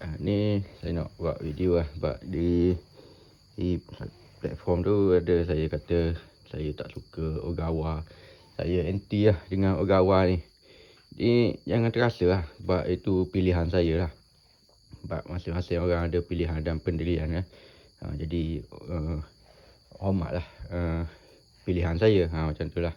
Ah, ni saya nak buat video lah sebab di di platform tu ada saya kata saya tak suka Ogawa. Saya anti lah dengan Ogawa ni. Ni jangan terasa lah sebab itu pilihan saya lah. Sebab masing-masing orang ada pilihan dan pendirian kan. Ha, jadi uh, hormat lah uh, pilihan saya. Ha, macam tu lah.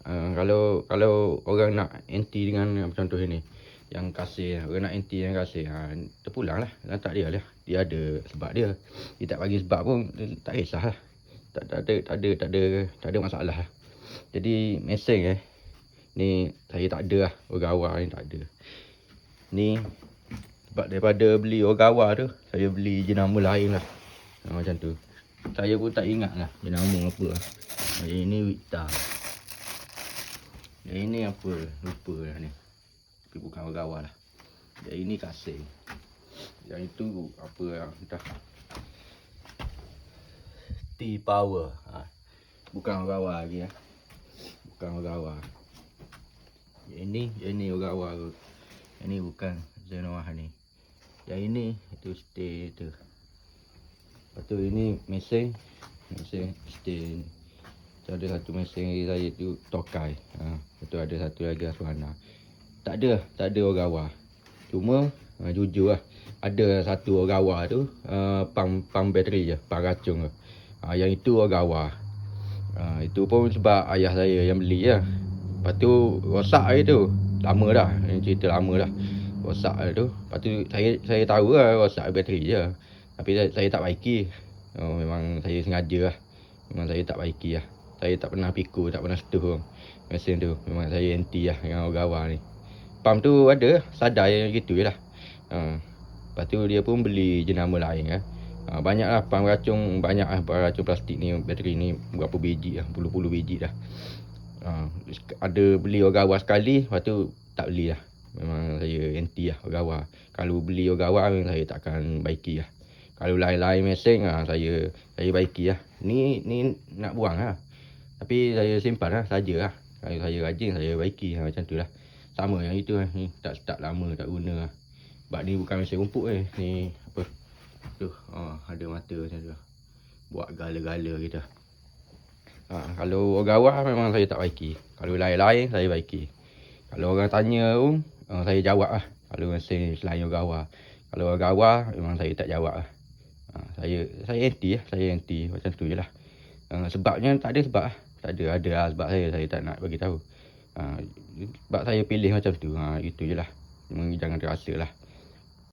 Uh, kalau kalau orang nak anti dengan macam tu ni yang kasih orang nak anti yang kasih ha, terpulang lah. Tak dia lah dia ada sebab dia. Dia tak bagi sebab pun tak kisah lah tak, tak, ada, tak ada tak ada tak ada masalah. Lah jadi meseng eh. Ni saya tak ada lah Ogawa ni tak ada. Ni sebab daripada beli Ogawa tu saya beli jenama lain lah. Ha, macam tu. Saya pun tak ingat lah jenama apa lah. Ini Wita yang ini apa lupa lah ni tapi bukan bergawa lah. Yang ini kasing. Yang itu apa yang entah. T-Power. Ha. Bukan bergawa lagi ya. Bukan bergawa. Yang ini, yang ini bergawa tu. Yang ini bukan Zenoah ni. Yang ini itu stay tu. Lepas tu ini mesin. Mesin stay ni. Ada satu mesin lagi saya tu tokai. Ha. Tu ada satu lagi Aswana. Tak ada, tak ada Ogawa. Cuma uh, jujur lah. Ada satu Ogawa tu uh, pam pam bateri je, pam racun tu. Uh, yang itu Ogawa. Uh, itu pun sebab ayah saya yang beli ya. Lepas tu rosak hari tu. Lama dah, ini cerita lama dah. Rosak hari tu. Lepas tu saya saya tahu lah rosak bateri je. Tapi saya, saya tak baiki. Oh, memang saya sengaja lah. Memang saya tak baiki lah. Saya tak pernah pikul, tak pernah setuh mesin tu. Memang saya anti lah dengan Ogawa ni pam tu ada sadar yang gitu je lah ha. lepas tu dia pun beli jenama lain kan ha. banyak lah pam racun banyak lah racun plastik ni bateri ni berapa biji lah puluh-puluh biji dah ha. ada beli Ogawa sekali lepas tu tak beli lah memang saya anti lah Ogawa kalau beli Ogawa memang saya takkan baiki lah kalau lain-lain mesin ha, saya saya baiki lah ni ni nak buang lah tapi saya simpan lah saja lah kalau saya rajin saya baiki lah macam tu lah sama yang itu eh. Ni tak start lama tak guna lah. Sebab ni bukan mesin rumput eh. Ni apa? Tu, oh, ada mata macam tu. Buat gala-gala kita. Ha, kalau orang gawah memang saya tak baiki. Kalau lain-lain saya baiki. Kalau orang tanya pun uh, saya jawab lah. Kalau mesin selain orang gawah. Kalau orang gawah memang saya tak jawab lah. Ha, saya saya anti lah. Saya anti macam tu je lah. Uh, sebabnya tak ada sebab lah. Tak ada, ada lah sebab saya. Saya tak nak bagi tahu. Ha, sebab saya pilih macam tu. Ha, itu je lah. Jangan terasa lah.